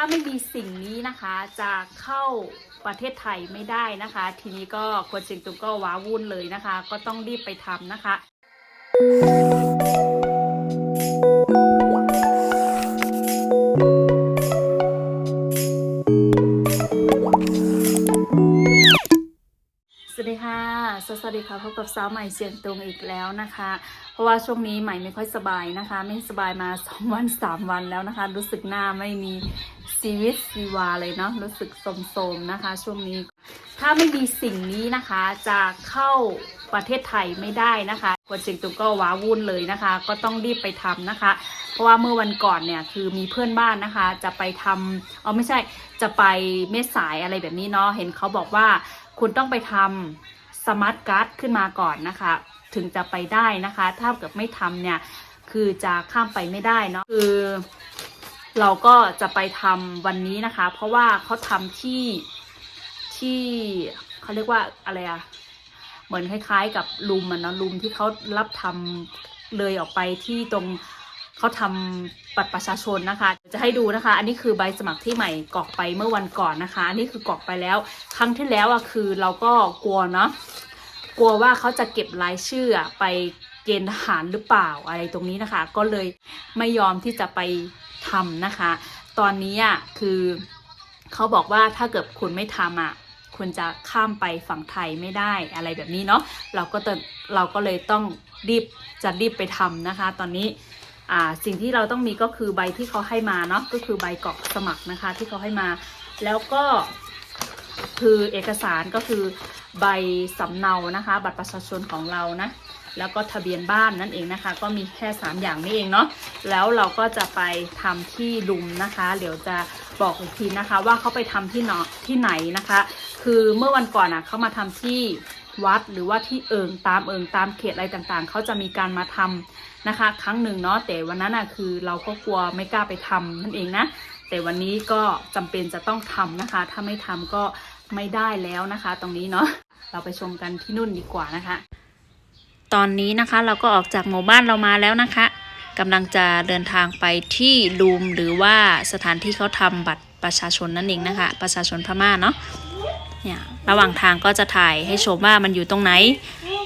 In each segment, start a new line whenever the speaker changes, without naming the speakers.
าไม่มีสิ่งนี้นะคะจะเข้าประเทศไทยไม่ได้นะคะ ทีนี้ก็คนเชียงตุงก็ว้าวุ่นเลยนะคะ ก็ต้องรีบไปทำนะคะ สวัสดีค่ะพบกับสาวใหม่เสียงตรงอีกแล้วนะคะ เพราะว่าช่วงนี้ใหม่ไม่ค่อยสบายนะคะ ไม่สบายมา2วัน3วันแล้วนะคะ รู้สึกหน้าไม่มีชีวิตชีวาเลยเนาะรู้สึกโสมๆนะคะ ช่วงนี้ถ้าไม่มีสิ่งนี้นะคะจะเข้าประเทศไทยไม่ได้นะคะคนเชียงตุงก็ว้าวุ่นเลยนะคะ ก็ต้องรีบไปทำนะคะ เพราะว่าเมื่อวันก่อนเนี่ยคือมีเพื่อนบ้านนะคะ จะไปทำเอาไม่ใช่จะไปเม็ดสายอะไรแบบนี้เนาะเห็นเขาบอกว่าคุณต้องไปทำ สมาร์ทการ์ดขึ้นมาก่อนนะคะ ถึงจะไปได้นะคะ ถ้าเกิดไม่ทำเนี่ย คือจะข้ามไปไม่ได้เนาะคือ เราก็จะไปทำวันนี้นะคะ เพราะว่าเขาทำที่ที่เขาเรียกว่าอะไรอะเหมือนคล้าย ๆ กับลุมอะเนาะลุมที่เขารับทำเลยออกไปที่ตรง เขาทำบัตรประชาชนนะคะ จะให้ดูนะคะ อันนี้คือใบสมัครที่ใหม่กรอกไปเมื่อวันก่อนนะคะ อันนี้คือกรอกไปแล้ว ครั้งที่แล้วอะคือเราก็กลัวเนาะกลัวว่าเขาจะเก็บรายชื่อไปเกณฑ์ทหารหรือเปล่าอะไรตรงนี้นะคะ ก็เลยไม่ยอมที่จะไปทำนะคะ ตอนนี้อะคือเขาบอกว่าถ้าเกิดคุณไม่ทำอะคุณจะข้ามไปฝั่งไทยไม่ได้อะไรแบบนี้เนาะเราก็ตเราก็เลยต้องรีบจะรีบไปทำนะคะ ตอนนี้ สิ่งที่เราต้องมีก็คือใบที่เขาให้มาเนาะก็คือใบกรอกสมัครนะคะ ที่เขาให้มา แล้วก็คือเอกสารก็คือใบสำเนานะคะ บัตรประชาชนของเรานะแล้วก็ทะเบียนบ้านนั่นเองนะคะ ก็มีแค่ 3 อย่างนี้เองเนาะแล้วเราก็จะไปทำที่ลุมนะคะ เดี๋ยวจะบอกอีกทีนะคะ ว่าเขาไปทำที่เนาะที่ไหนนะคะ คือเมื่อวันก่อนอะเขามาทำที่ วัดหรือว่าที่เอิงตามเอิงตามเขตอะไรต่างๆ เขาจะมีการมาทำนะคะ ครั้งหนึ่งเนาะแต่วันนั้นอะคือเราก็กลัวไม่กล้าไปทำนั่นเองนะ แต่วันนี้ก็จำเป็นจะต้องทำนะคะ ถ้าไม่ทำก็ไม่ได้แล้วนะคะ ตรงนี้เนาะเราไปชมกันที่นู่นดีกว่านะคะ ตอนนี้นะคะเราก็ออกจากหมู่บ้านเรามาแล้วนะคะกำลังจะเดินทางไปที่ลูมหรือว่าสถานที่เขาทำบัตรประชาชนนั่นเองนะคะ ประชาชนพม่าเนาะ เนี่ยระหว่างทางก็จะถ่ายให้ชมว่ามันอยู่ตรงไหน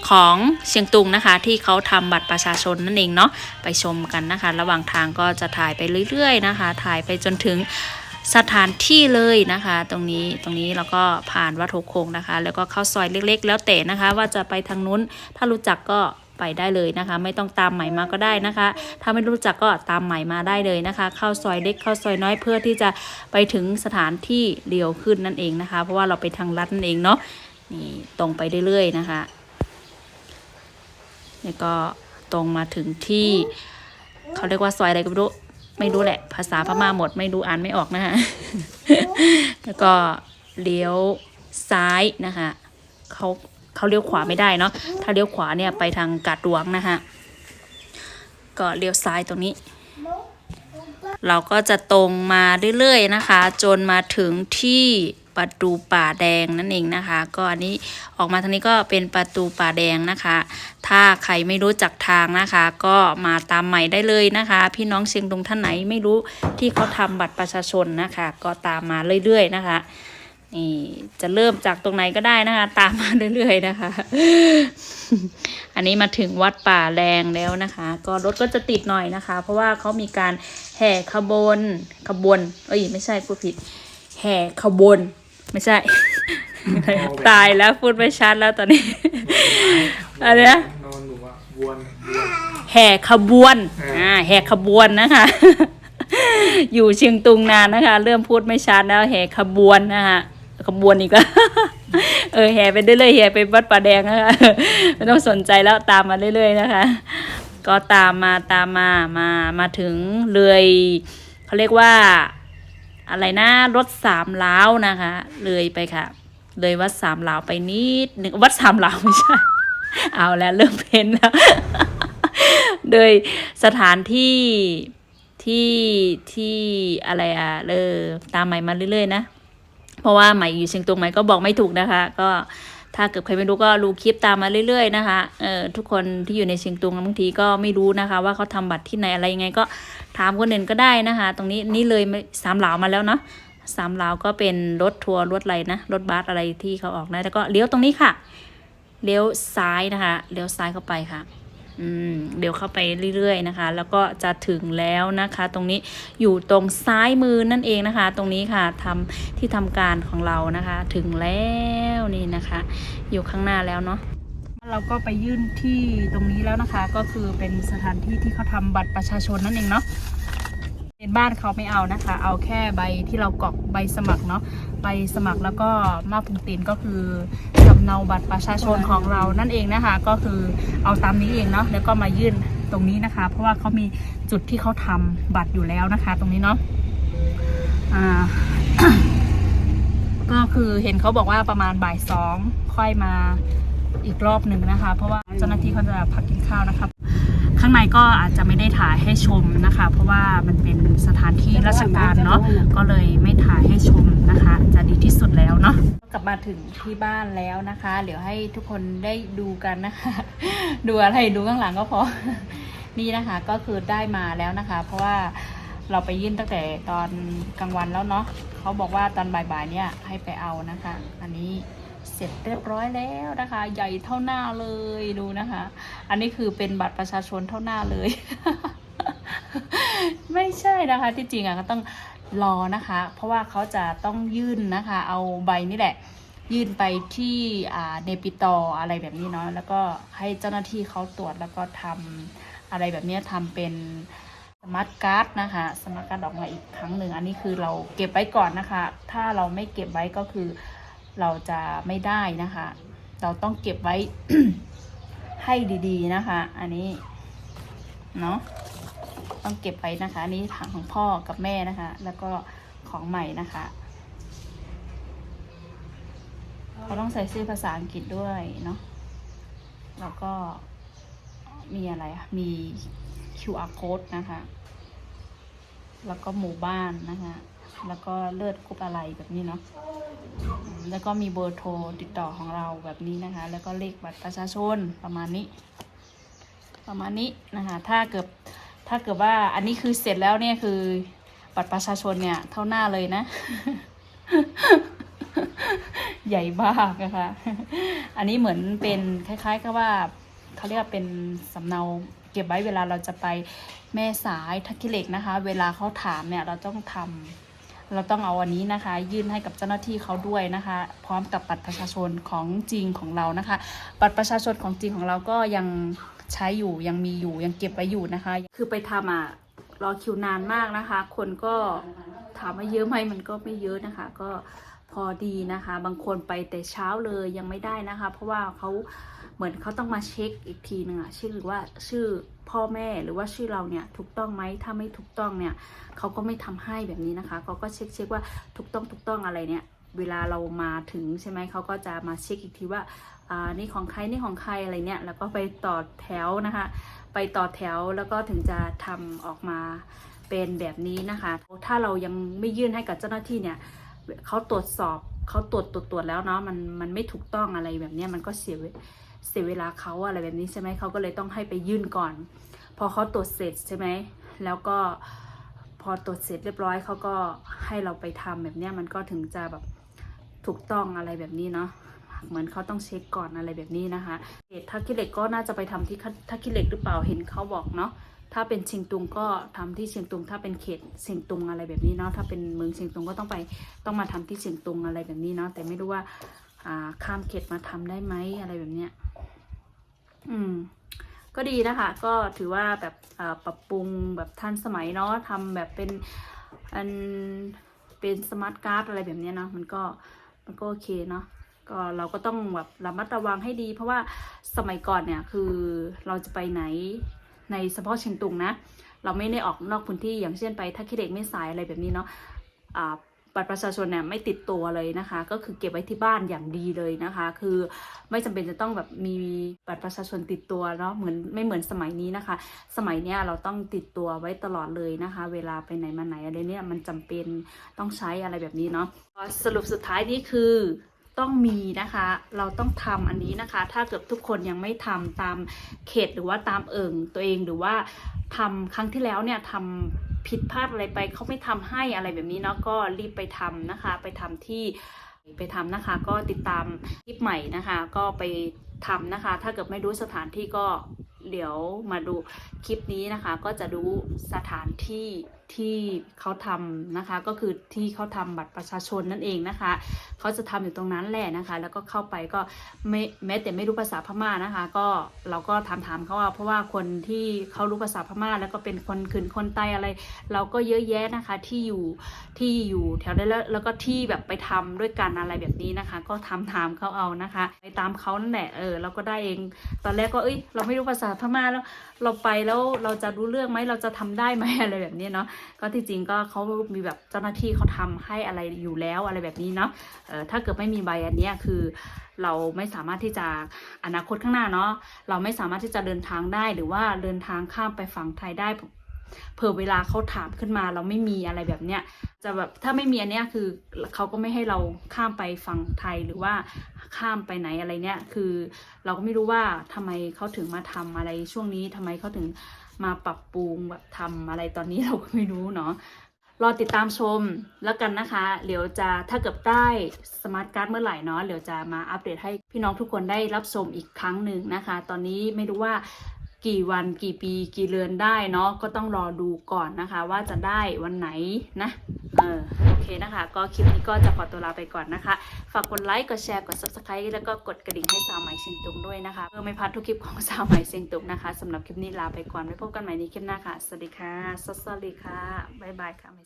ของเชียงตุงนะคะ ที่เขาทำบัตรประชาชนนั่นเองเนาะไปชมกันนะคะ ระหว่างทางก็จะถ่ายไปเรื่อย ๆ นะคะ ถ่ายไปจนถึงสถานที่เลยนะคะ ตรงนี้ตรงนี้แล้วก็ผ่านวัดโถโคงนะคะ แล้วก็เข้าซอยเล็ก ๆ แล้วแต่นะคะ ว่าจะไปทางนู้นถ้ารู้จักก็ ไปได้เลยนะคะ ไม่ต้องตามใหม่มาก็ได้นะคะ ถ้าไม่รู้จักก็ตามใหม่มาได้เลยนะคะ เข้าซอยเล็กเข้าซอยน้อยเพื่อที่จะไปถึงสถานที่เดียวขึ้นนั่นเองนะคะ เพราะว่าเราไปทางลัดนั่นเองเนาะนี่ตรงไปเรื่อยๆนะคะนี่ก็ตรงมาถึงที่เขาเรียกว่าซอยอะไรก็ไม่รู้ไม่รู้แหละ ภาษาพม่าหมดไม่รู้อ่านไม่ออกนะคะแล้วก็เลี้ยวซ้ายนะคะเขา เขาเลี้ยวขวาไม่ได้เนาะถ้าเลี้ยวขวาเนี่ยไปทางกาดหลวงนะคะก็เลี้ยวซ้ายตรงนี้ เราก็จะตรงมาเรื่อยๆนะคะ จนมาถึงที่ประตูป่าแดงนั่นเองนะคะ ก็อันนี้ออกมาทางนี้ก็เป็นประตูป่าแดงนะคะ ถ้าใครไม่รู้จักทางนะคะ ก็มาตามใหม่ได้เลยนะคะ พี่น้องเชียงตุงท่านไหนไม่รู้ที่เขาทำบัตรประชาชนนะคะ ก็ตามมาเรื่อยๆนะคะ นี่จะเริ่มจากตรงไหนก็ได้นะคะ ตามมาเรื่อยๆนะคะ อันนี้มาถึงวัดป่าแรงแล้วนะคะ ก็รถก็จะติดหน่อยนะคะ เพราะว่าเขามีการแห่ขบวนขบวนเอ้ยไม่ใช่พูดผิด แห่ขบวนไม่ใช่ ตายแล้วพูดไม่ชัดแล้วตอนนี้อะไรนะ
นอนหนูอะวนวน
แห่ขบวนอ่าแห่ขบวนนะคะอยู่เชียงตุงนานนะคะ เริ่มพูดไม่ชัดแล้วแห่ขบวนนะคะ ขบวนอีกแล้วเออแห่ไปเรื่อยๆแห่ไปวัดป่าแดงนะคะไม่ต้องสนใจแล้วตามมาเรื่อยๆนะคะ ก็ตามมาตามมามามาถึงเลยเขาเรียกว่า อะไรนะรถสามล้าวนะคะ เลยไปค่ะ เลยวัดสามล้าวไปนิดหนึ่งวัดสามล้าวไม่ใช่ เอาแล้วเริ่มเพ้นแล้วโดยสถานที่ที่ที่อะไรอะเออตามใหม่มาเรื่อยๆนะ เพราะว่าใหม่อยู่เชียงตุงใหม่ก็บอกไม่ถูกนะคะ ก็ถ้าเกิดใครไม่รู้ก็รู้คลิปตามมาเรื่อยๆนะคะเอ่อทุกคนที่อยู่ในเชียงตุงบางทีก็ไม่รู้นะคะ ว่าเขาทำบัตรที่ไหนอะไรยังไงก็ถามคนอื่นก็ได้นะคะ ตรงนี้นี่เลยสามเหลามาแล้วเนาะสามเหลาก็เป็นรถทัวร์รถอะไรนะรถบัสอะไรที่เขาออกนะแล้วก็เลี้ยวตรงนี้ค่ะเลี้ยวซ้ายนะคะเลี้ยวซ้ายเข้าไปค่ะ อืมเดี๋ยวเข้าไปเรื่อยๆนะคะ แล้วก็จะถึงแล้วนะคะ ตรงนี้อยู่ตรงซ้ายมือนั่นเองนะคะ ตรงนี้ค่ะทำที่ทำการของเรานะคะ ถึงแล้วนี่นะคะ อยู่ข้างหน้าแล้วเนาะเราก็ไปยื่นที่ตรงนี้แล้วนะคะ ก็คือเป็นสถานที่ที่เขาทำบัตรประชาชนนั่นเองเนาะ เป็นบ้านเขาไม่เอานะคะ เอาแค่ใบที่เรากรอกใบสมัครเนาะใบสมัครแล้วก็มาพุงตีนก็คือสำเนาบัตรประชาชนของเรานั่นเองนะคะ ก็คือเอาตามนี้เองเนาะแล้วก็มายื่นตรงนี้นะคะ เพราะว่าเขามีจุดที่เขาทำบัตรอยู่แล้วนะคะ ตรงนี้เนาะอ่าก็คือเห็นเขาบอกว่าประมาณบ่ายสองค่อยมาอีกรอบหนึ่งนะคะ เพราะว่าเจ้าหน้าที่เขาจะพักกินข้าวนะครับ ข้างในก็อาจจะไม่ได้ถ่ายให้ชมนะคะ เพราะว่ามันเป็นสถานที่ราชการเนาะก็เลยไม่ถ่ายให้ชมนะคะ จะดีที่สุดแล้วเนาะกลับมาถึงที่บ้านแล้วนะคะ เดี๋ยวให้ทุกคนได้ดูกันนะคะ ดูอะไรดูข้างหลังก็พอนี่นะคะก็คือได้มาแล้วนะคะ เพราะว่าเราไปยื่นตั้งแต่ตอนกลางวันแล้วเนาะเขาบอกว่าตอนบ่ายๆเนี่ยให้ไปเอานะคะ อันนี้ เสร็จเรียบร้อยแล้วนะคะ ใหญ่เท่าหน้าเลยดูนะคะ อันนี้คือเป็นบัตรประชาชนเท่าหน้าเลย ไม่ใช่นะคะ ที่จริงอะก็ต้องรอนะคะ เพราะว่าเขาจะต้องยื่นนะคะ เอาใบนี่แหละ ยื่นไปที่อ่าเนปิตออะไรแบบนี้เนาะแล้วก็ให้เจ้าหน้าที่เขาตรวจแล้วก็ทำอะไรแบบนี้ทำเป็นสมาร์ทการ์ดนะคะสมาร์ทการ์ดออกมาอีกครั้งหนึ่งอันนี้คือเราเก็บไว้ก่อนนะคะ ถ้าเราไม่เก็บไว้ก็คือ เราจะไม่ได้นะคะ เราต้องเก็บไว้ให้ดีๆนะคะ อันนี้เนาะต้องเก็บไว้นะคะอันนี้ทางของพ่อกับแม่นะคะ แล้วก็ของใหม่นะคะเขาต้องใส่ชื่อภาษาอังกฤษด้วยเนาะแล้วก็มีอะไรอะมี QR code นะคะ แล้วก็หมู่บ้านนะคะ แล้วก็เลือดกรุ๊ปอะไรแบบนี้เนาะ แล้วก็มีเบอร์โทรติดต่อของเราแบบนี้นะคะ แล้วก็เลขบัตรประชาชนประมาณนี้ ประมาณนี้นะคะ ถ้าเกิดถ้าเกิดว่าอันนี้คือเสร็จแล้วเนี่ยคือบัตรประชาชนเนี่ยเท่าหน้าเลยนะ ใหญ่มากนะคะ อันนี้เหมือนเป็นคล้ายๆ กับว่าเขาเรียกว่าเป็นสำเนาเก็บไว้เวลาเราจะไปแม่สายทักกิเล็กนะคะ เวลาเขาถามเนี่ยเราต้องทำ เราต้องเอาอันนี้นะคะ ยื่นให้กับเจ้าหน้าที่เขาด้วยนะคะ พร้อมกับบัตรประชาชนของจริงของเรานะคะ บัตรประชาชนของจริงของเราก็ยังใช้อยู่ยังมีอยู่ยังเก็บไว้อยู่นะคะ คือไปทำอะรอคิวนานมากนะคะ คนก็ถามว่าเยอะไหมมันก็ไม่เยอะนะคะ ก็ พอดีนะคะ บางคนไปแต่เช้าเลยยังไม่ได้นะคะ เพราะว่าเขาเหมือนเขาต้องมาเช็คอีกทีนึงอะชื่อว่าชื่อพ่อแม่หรือว่าชื่อเราเนี่ยถูกต้องไหมถ้าไม่ถูกต้องเนี่ยเขาก็ไม่ทำให้แบบนี้นะคะเขาก็เช็คเช็คว่าถูกต้องถูกต้องอะไรเนี่ยเวลาเรามาถึงใช่ไหมเขาก็จะมาเช็คอีกทีว่าอ่านี่ของใครนี่ของใครอะไรเนี่ยแล้วก็ไปต่อแถวนะคะ ไปต่อแถวแล้วก็ถึงจะทำออกมาเป็นแบบนี้นะคะ ถ้าเรายังไม่ยื่นให้กับเจ้าหน้าที่เนี่ย เขาตรวจสอบเขาตรวจตรวจตรวจแล้วเนาะมันมันไม่ถูกต้องอะไรแบบนี้มันก็เสียเสียเวลาเขาอะไรแบบนี้ใช่ไหมเขาก็เลยต้องให้ไปยื่นก่อน พอเขาตรวจเสร็จใช่ไหมแล้วก็พอตรวจเสร็จเรียบร้อยเขาก็ให้เราไปทำแบบนี้มันก็ถึงจะแบบถูกต้องอะไรแบบนี้เนาะเหมือนเขาต้องเช็คก่อนอะไรแบบนี้นะคะเขตท่าขี้เหล็กก็น่าจะไปทำที่ท่าขี้เหล็กหรือเปล่าเห็นเขาบอกเนาะ ถ้าเป็นเชียงตุงก็ทำที่เชียงตุง ถ้าเป็นเขตเชียงตุงอะไรแบบนี้เนาะถ้าเป็นเมืองเชียงตุงก็ต้องไปต้องมาทำที่เชียงตุงอะไรแบบนี้เนาะแต่ไม่รู้ว่าอ่าข้ามเขตมาทำได้ไหมอะไรแบบเนี้ยอืม ก็ดีนะคะ ก็ถือว่าแบบอ่าปรับปรุงแบบทันสมัยเนาะทำแบบเป็นอันเป็นสมาร์ทการ์ดอะไรแบบนี้เนาะมันก็มันก็โอเคเนาะก็เราก็ต้องแบบระมัดระวังให้ดี เพราะว่าสมัยก่อนเนี่ยคือเราจะไปไหน ในเฉพาะเชียงตุงนะ เราไม่ได้ออกนอกพื้นที่อย่างเช่นไปท่าขี้เหล็กไม่สายอะไรแบบนี้เนาะบัตรประชาชนเนี่ยไม่ติดตัวเลยนะคะ ก็คือเก็บไว้ที่บ้านอย่างดีเลยนะคะ คือไม่จำเป็นจะต้องแบบมีบัตรประชาชนติดตัวเนาะเหมือนไม่เหมือนสมัยนี้นะคะ สมัยเนี้ยเราต้องติดตัวไว้ตลอดเลยนะคะ เวลาไปไหนมาไหนอะไรเนี่ยมันจำเป็นต้องใช้อะไรแบบนี้เนาะสรุปสุดท้ายนี้คือ ต้องมีนะคะ เราต้องทำอันนี้นะคะ ถ้าเกิดทุกคนยังไม่ทำตามเขตหรือว่าตามเอิงตัวเองหรือว่าทำครั้งที่แล้วเนี่ยทำผิดพลาดอะไรไปเขาไม่ทำให้อะไรแบบนี้เนาะก็รีบไปทำนะคะ ไปทำที่ไปทำนะคะ ก็ติดตามคลิปใหม่นะคะ ก็ไปทำนะคะ ถ้าเกิดไม่รู้สถานที่ก็เดี๋ยวมาดูคลิปนี้นะคะ ก็จะรู้สถานที่ ที่เขาทำนะคะ ก็คือที่เขาทำบัตรประชาชนนั่นเองนะคะ เขาจะทำอยู่ตรงนั้นแหละนะคะ แล้วก็เข้าไปก็ไม่แม้แต่ไม่รู้ภาษาพม่านะคะ ก็เราก็ถามถามเขาว่าเพราะว่าคนที่เขารู้ภาษาพม่า แล้วก็เป็นคนขืนคนใต้อะไร เราก็เยอะแยะนะคะที่อยู่ที่อยู่แถวนั้นแล้วแล้วก็ที่แบบไปทำด้วยกันอะไรแบบนี้นะคะ ก็ทำถามเขาเอานะคะไปตามเขานั่นแหละเออเราก็ได้เองตอนแรกก็เอ้ยเราไม่รู้ภาษาพม่าแล้วเราไปแล้วเราจะรู้เรื่องไหมเราจะทำได้ไหมอะไรแบบนี้เนาะก็ที่จริงก็เขามีแบบเจ้าหน้าที่เขาทำให้อะไรอยู่แล้วอะไรแบบนี้เนาะถ้าเกิดไม่มีใบอันนี้คือ เราไม่สามารถที่จะอนาคตข้างหน้าเนาะเราไม่สามารถที่จะเดินทางได้หรือว่าเดินทางข้ามไปฝั่งไทยได้เผื่อเวลาเขาถามขึ้นมาเราไม่มีอะไรแบบเนี้ยจะแบบถ้าไม่มีอันเนี้ยคือเขาก็ไม่ให้เราข้ามไปฝั่งไทยหรือว่าข้ามไปไหนอะไรเนี้ยคือ เราก็ไม่รู้ว่าทำไมเขาถึงมาทำอะไรช่วงนี้ทำไมเขาถึง มาปรับปรุงแบบทำอะไรตอนนี้เราก็ไม่รู้เนาะรอติดตามชมแล้วกันนะคะ เดี๋ยวจะถ้าเกิดได้สมาร์ทการ์ดเมื่อไหร่เนาะเดี๋ยวจะมาอัปเดตให้พี่น้องทุกคนได้รับชมอีกครั้งหนึ่งนะคะ ตอนนี้ไม่รู้ว่า กี่วันกี่ปีกี่เดือนได้เนาะก็ต้องรอดูก่อนนะคะ ว่าจะได้วันไหนนะเออโอเคนะคะ ก็คลิปนี้ก็จะขอตัวลาไปก่อนนะคะ ฝากกดไลค์กดแชร์กด subscribe แล้วก็กดกระดิ่งให้สาวใหม่เชียงตุงด้วยนะคะเพื่อไม่พลาดทุกคลิปของสาวใหม่เชียงตุงนะคะสำหรับคลิปนี้ลาไปก่อนไว้พบกันใหม่ในคลิปหน้าค่ะสวัสดีค่ะสวัสดีค่ะบ๊ายบายค่ะ